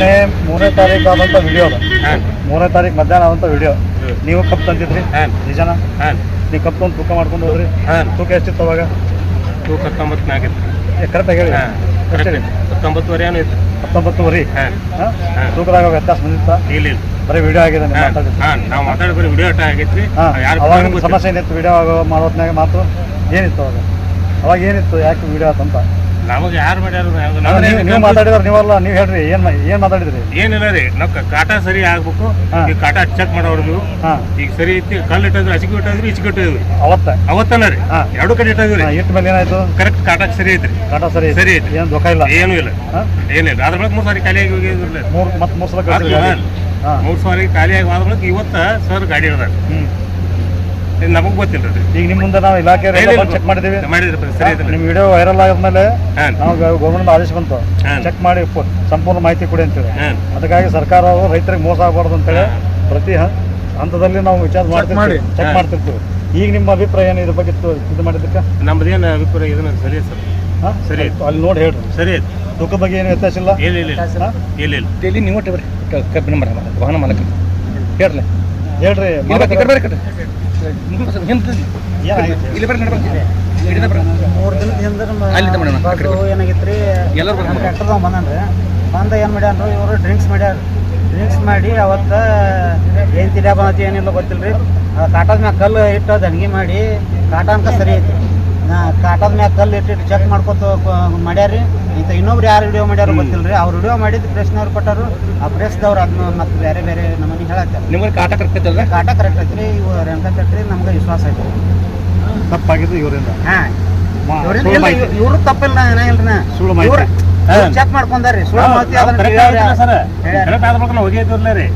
ಮೊನ್ನೆ ಮೂರನೇ ತಾರೀಕು ಆದಂಥ ವಿಡಿಯೋ ಅದು. ಹಾಂ. ಮೂರನೇ ತಾರೀಕು ಮಧ್ಯಾಹ್ನ ಆದಂಥ ವಿಡಿಯೋ ನೀವು ಕಪ್ ತಂದಿದ್ರಿ? ಹಾಂ. ನಿಜನ? ಹಾಂ. ನೀವು ಕಪ್ ತಂದು ತೂಕ ಮಾಡ್ಕೊಂಡು ಹೋದ್ರಿ? ಹಾಂ. ತೂಕ ಎಷ್ಟಿತ್ತು ಅವಾಗ? ತೂಕ ಹತ್ತೊಂಬತ್ತು ಕರೆಕ್ಟಾಗಿ ಹೇಳಿ. ಹಾಂ. ಎಷ್ಟು ಹೇಳಿ? ಹತ್ತೊಂಬತ್ತುವರೆ ಏನೋ ಇತ್ತು. ಹತ್ತೊಂಬತ್ತುವರೆ. ತೂಕದಾಗ ವ್ಯತ್ಯಾಸ ಬಂದಿತ್ತ? ಇಲ್ಲ ಬರೀ ವಿಡಿಯೋ ಆಗಿದೆ ನೀವು ಮಾತಾಡಿದ್ರೆ ವಿಡಿಯೋ ಆಗೈತ್ರಿ. ಅವಾಗ ನಿಮ್ಗೆ ಸಮಸ್ಯೆ ಏನಿತ್ತು? ವಿಡಿಯೋ ಮಾಡೋದ್ನಾಗ ಮಾತು ಏನಿತ್ತು ಅವಾಗ? ಅವಾಗ ಏನಿತ್ತು? ಯಾಕೆ ವಿಡಿಯೋ ಆತಂತ? ನಮಗೆ ಯಾರು ಮಾಡ್ಯಾರ ನೀವು ಮಾತಾಡಿದ್ರೆ ನೀವಲ್ಲ ನೀವು ಹೇಳ್ರಿ ಏನು ಏನು ಮಾತಾಡಿದ್ರಿ? ಏನಿಲ್ಲ ರೀ ನಾವು ಕಾಟ ಸರಿ ಆಗ್ಬೇಕು ಈ ಕಾಟಾ ಚೆಕ್ ಮಾಡೋರು ಈಗ ಸರಿ ಐತಿ ಕಲ್ಲು ಇಟ್ಟಿದ್ರು ಹಸಿಗೆ ಇಟ್ಟಿದ್ರು ಇಚ್ಗೆ ಇಟ್ಟಿದ್ವಿ ಅವತ್ತ? ಅವತ್ತನ ರೀ ಎರಡು ಕಡೆ ಇಟ್ಟಿದ್ರಿ ಇಟ್ಟ ಮೇಲೆ ಏನಾಯ್ತು? ಕರೆಕ್ಟ್ ಕಾಟ ಸರಿ ಐತ್ರಿ. ಕಾಟ ಸರಿ ಸರಿ ಐತಿ. ಏನು ದುಃಖ ಇಲ್ಲ? ಏನೂ ಇಲ್ಲ. ಏನಿಲ್ಲ. ಅದ್ರ ಮೇಲೆ ಮೂರು ಸಾರಿ ಖಾಲಿಯಾಗಿ ಹೋಗಿದ್ರಲ್ಲ ಮೂರು ಮತ್ತೆ ಮೂರು ಸಲ ಮೂರು ಸಾರಿ ಖಾಲಿಯಾಗಿ ಬಳಿಕ ಇವತ್ತ ಸರ್ ಗಾಡಿ ಇಡ್ದಾರ. ನಮಗೆ ಗೊತ್ತಿಲ್ಲ ರೀ. ಈಗ ನಿಮ್ಮ ಮುಂದೆ ನಾವು ಇಲಾಖೆ ಚೆಕ್ ಮಾಡಿದೀವಿ. ಮಾಡಿದ್ರಿ ಸರಿ ಐತ್ರಿ ನಿಮ್ಮ ವಿಡಿಯೋ ವೈರಲ್ ಆದ್ಮೇಲೆ ಹಾಂ. ನಾವು ಗೌರ್ಮೆಂಟ್ ಆದೇಶ ಬಂತು. ಹಾಂ. ಚೆಕ್ ಮಾಡಿ ಪು- ಸಂಪೂರ್ಣ ಮಾಹಿತಿ ಕೊಡಿ ಅಂತೇಳಿ. ಹಾಂ. ಅದಕ್ಕಾಗಿ ಸರ್ಕಾರ ಅವರು ರೈತರಿಗೆ ಮೋಸ ಆಗಬಾರ್ದು ಅಂತೇಳಿ ಪ್ರತಿ ಹ- ಹಂತದಲ್ಲಿ ನಾವು ವಿಚಾರ ಮಾಡ್ತಿರ್ತೀವಿ. ಚೆಕ್ ಹಾಂ. ಮಾಡ್ತಿರ್ತೀವಿ. ಈಗ ನಿಮ್ಮ ಅಭಿಪ್ರಾಯ ಏನು? ಇದ್ರ ಬಗ್ಗೆ ತು- ಇದು ಮಾಡಿದ್ದಕ್ಕೆ? ನಮ್ದೇನು ಅಭಿಪ್ರಾಯ ಇದನ್ನ ಸರಿ ಸರ್. ಹಾಂ? ಸರಿ. ಅಲ್ಲಿ ನೋಡಿ ಹೇಳ್ರಿ. ಸರಿ ಐತಿ ತೂಕದ ಬಗ್ಗೆ ಏನು ವ್ಯತ್ಯಾಸ ಇಲ್ಲ? ಇಲ್ಲ ಇಲ್ಲ ಇಲ್ಲ. ಹಾಂ? ಇಲ್ಲ ಇಲ್ಲ. ಡೈಲಿ ನೀವು ಒಟ್ಟೆ ಬರ್ರಿ. ಕಬ್ಬಿನ ಮರ ವಾಹನ ಮಾಲಕ ಹೇಳ್ರಿ. ಹೇಳ್ರಿ. ಇಲ್ಲಿ ಮೂರು ದಿನದ ಏನಾಗಿತ್ತು ರೀ ಎಲ್ಲರೂ ಬಂದ ಏನು ಮಾಡ್ಯಾನ್ರು ಇವರು ಡ್ರಿಂಕ್ಸ್ ಮಾಡ್ಯಾರ ಡ್ರಿಂಕ್ಸ್ ಮಾಡಿ ಅವತ್ತ ಏನು ತಿರ್ಯಾ ಬಂದತಿ ಏನಿಲ್ಲ ಗೊತ್ತಿಲ್ಲ ರೀ ಕಾಟದ ಮ್ಯಾಗ ಕಲ್ಲು ಇಟ್ಟು ದಣಿಗೆ ಮಾಡಿ ಕಾಟ ಅಂತ ಸರಿ ಐತಿ ಕಾಟದ ಮ್ಯಾಗ ಕಲ್ಲು ಇಟ್ಟಿಟ್ಟು ಚೆಕ್ ಮಾಡ್ಕೊತ ಮಾಡ್ಯಾರಿ ಇಂಥ ಇನ್ನೊಬ್ರು ಯಾರು ವಿಡಿಯೋ ಮಾಡ್ಯಾರ ಗೊತ್ತಿಲ್ಲ ರೀ ಅವ್ರು ವಿಡಿಯೋ ಮಾಡಿದ್ದು ಪ್ರೆಸ್ನವ್ರು ಕೊಟ್ಟರು. ಆ ಪ್ರೆಸ್ದವ್ರು ಅದನ್ನ ಮತ್ತೆ ಬೇರೆ ಬೇರೆ ನಮ್ಮನೆ ಹೇಳತ್ತಾರ. ನಿಮಗೆ ಕಾಟ ಕರೆಕ್ಟ್ ಕರ್ತೈತಲ್ರ ಕಾಟ ಕರೆಕ್ಟ್ ಐತ್ರಿ. ಇವು ಎಂತ ಚಟ್ರಿ ನಮ್ಗೆ ವಿಶ್ವಾಸ ಐತಿ ತಪ್ಪಾಗಿದ್ದು ಇವರಿಂದ. ಹಾಂ. ಇವರು. ಇವ್ರು ತಪ್ಪಿಲ್ಲ ನಾ ಏನಿಲ್ರಿ ಸುಳ್ಳು ಮಾಹಿತಿ. ಚೆಕ್ ಮಾಡ್ಕೊಂಡ್ರಿ ಸುಳ್ಳು ಮಾಹಿತಿ ಅದನ್ನ. ಸರ್. ಕರೆಕ್ಟ್ ಆದ ಬಳಿಕ ರೀ?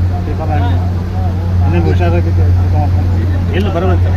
ಇಲ್ಲ. ಬರೋದಂತ